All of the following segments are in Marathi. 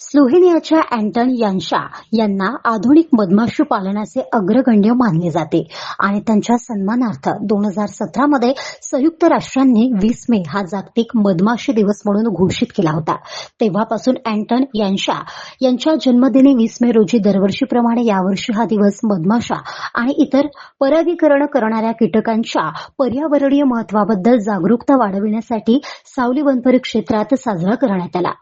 स्लोव्हेनियाच्या अँटन यांशा यांना आधुनिक मधमाशी पालनाचे अग्रगण्य मानले जाते आणि त्यांच्या सन्मानार्थ दोन हजार सतरामध्ये संयुक्त राष्ट्रांनी वीस मे हा जागतिक मधमाशी दिवस म्हणून घोषित केला होता. तेव्हापासून अँटन यांशा यांच्या जन्मदिनी वीस मे रोजी दरवर्षीप्रमाणे यावर्षी हा दिवस मधमाशा आणि इतर परागीकरण करणाऱ्या कीटकांच्या पर्यावरणीय महत्वाबद्दल जागरूकता वाढविण्यासाठी सावली वनपरी क्षेत्रात साजरा करण्यात आला.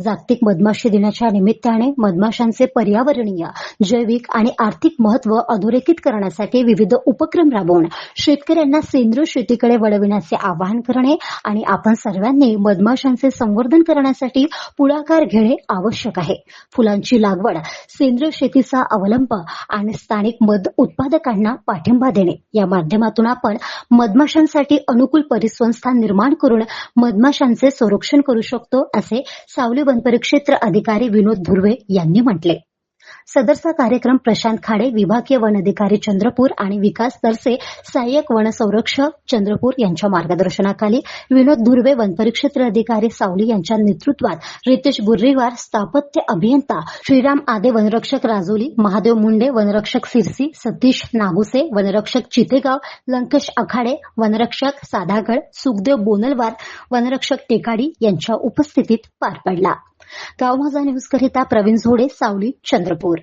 जागतिक मधमाशी दिन संमेलनाच्या निमित्ताने मधमाशांचे पर्यावरणीय जैविक आणि आर्थिक महत्त्व अधोरेखित करण्यासाठी विविध उपक्रम राबवून शेतकऱ्यांना सेंद्रिय शेतीकडे वळविण्याचे आवाहन करणे आणि आपण सर्वांनी मधमाशांचे संवर्धन करण्यासाठी पुढाकार घेणे आवश्यक आहे. फुलांची लागवड सेंद्रिय शेतीचा अवलंब आणि स्थानिक मध उत्पादकांना पाठिंबा देणे. या माध्यमातून आपण मधमाशांसाठी अनुकूल परिसंस्था निर्माण करून मधमाशांचे संरक्षण करू शकतो असे सावली वनपरिक्षेत्र अधिकारी विनोद धुर्वे यांनी म्हटले. सदरचा कार्यक्रम प्रशांत खाडे विभागीय वन अधिकारी चंद्रपूर आणि विकास तरसे सहाय्यक वन संरक्षक चंद्रपूर यांच्या मार्गदर्शनाखाली विनोद धुर्वे वनपरिक्षेत्र अधिकारी सावली यांच्या नेतृत्वात रितेश बुर्रीवार स्थापत्य अभियंता श्रीराम आदे वनरक्षक राजोली महादेव मुंडे वनरक्षक सिरसी सतीश नागुसे वनरक्षक चितेगाव लंकेश आखाडे वनरक्षक साधागड सुखदेव बोनलवार वनरक्षक टेकाडी यांच्या उपस्थितीत पार पडला. गाव माझा न्यूज करिता प्रवीण झोडे सावली चंद्रपूर.